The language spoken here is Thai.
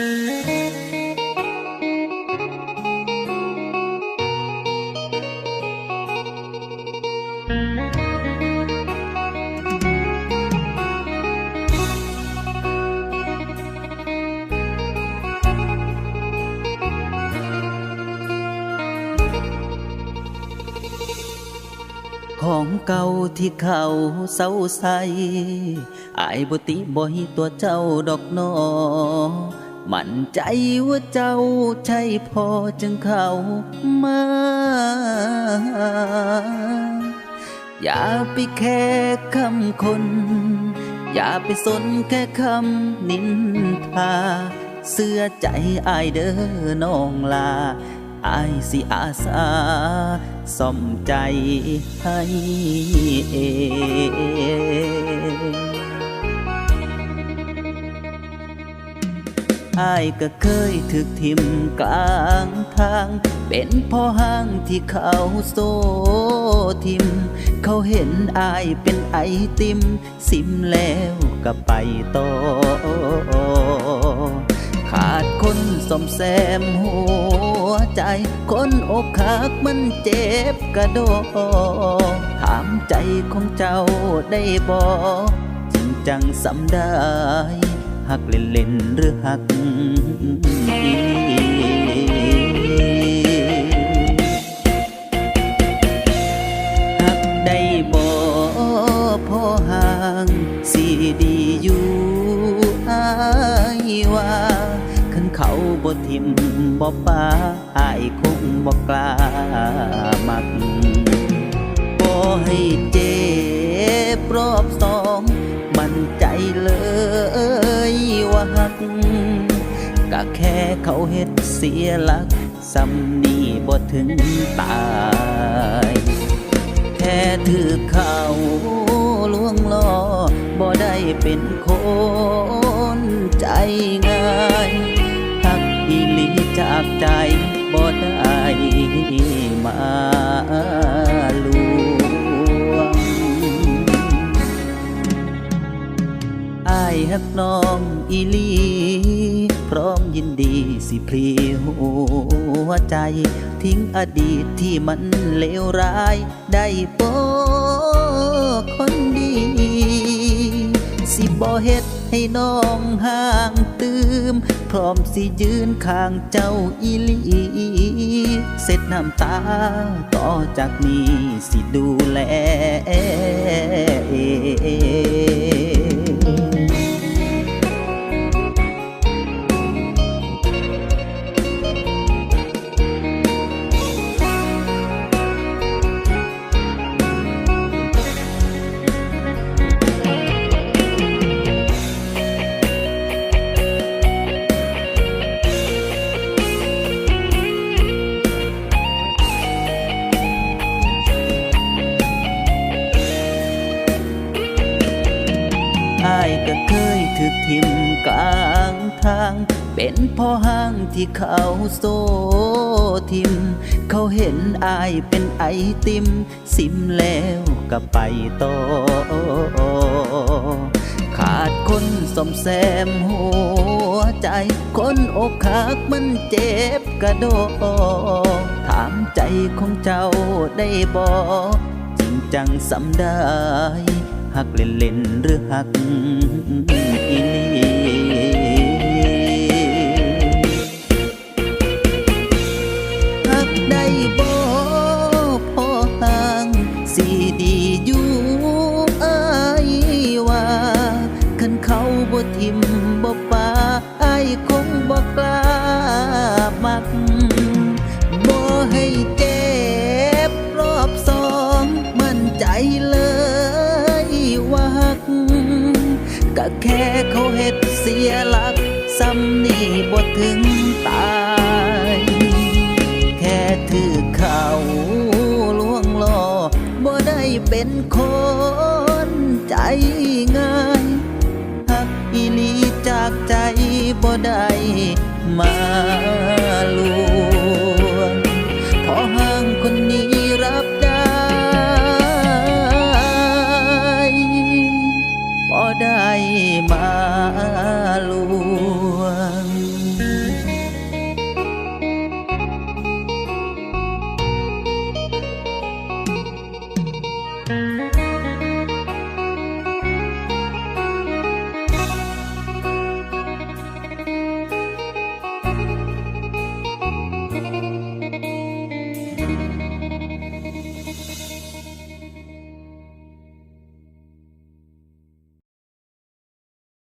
ของเก่าที่เขาเศร้าใสอายบ่ติบ่ให้ตัวเจ้าดอกนอ มั่นใจว่าเจ้าใช่พอจึงเข้ามา อย่าไปแค่คำคน อย่าไปสนแค่คำนินทา เสื้อใจอายเด้อน้องลาอายสิอาสาซ่อมใจให้เอง อายก็เคยถึกทิมกลางทาง เป็นพ่อห้างที่เขาโซทิม เขาเห็นอายเป็นไอติม สิมแล้วก็ไปต่อขาดคนสมแซมหัวใจ คนอกหักมันเจ็บกระโดดถามใจของเจ้าได้บอกจริงจังสำได้ หักเล่นเล่นหรือหักหักได้บ่พอห่างสีดีอยู่อายว่าคันเขาบ่ทิมบ่ป้าอายคงบ่กล้ามักบ่ให้เจ็บรอบสอง ว่าหักก็แค่เขาเฮ็ดเสียหลักสำนีบ่ถึงตายแค่ถือเขาลวงล้อบ่ได้เป็นคนใจง่ายหักอีหลีจากใจบ่ได้มาล อายฮักน้องอีลี พร้อมยินดีสิพลีหัวใจ ทิ้งอดีตที่มันเลวร้าย ได้โปคนดี สิบ่เฮ็ดให้น้องห่างตืม พร้อมสิยืนข้างเจ้าอีลี เสร็จน้ำตา ต่อจากนี้สิดูแล ก็เคยถึกทิมกลางทาง เป็นพ่อห้างที่เขาโซทิม เขาเห็นอายเป็นไอติม สิมแล้วก็ไปต่อขาดคนสมแซมหัวใจ คนอกหักมันเจ็บกระโดดถามใจของเจ้าได้บอกจริงจังสำได้ หักเล่นเล่นๆหรือหักอีหลีหักได้บ่พอห่างสีดีอยู่อายว่าคันเขาบ่ทิมบ่ป้าอายคงบ่กล้ามักบ่ให้เจ็ ก็แค่เขาเฮ็ดเสียหลักซ้ำนี่บ่ถึงตาย แค่ถือเขาลวงล่อบ่ได้เป็นคนใจง่ายหักอีหลีจากใจบ่ได้มา มาลวงอ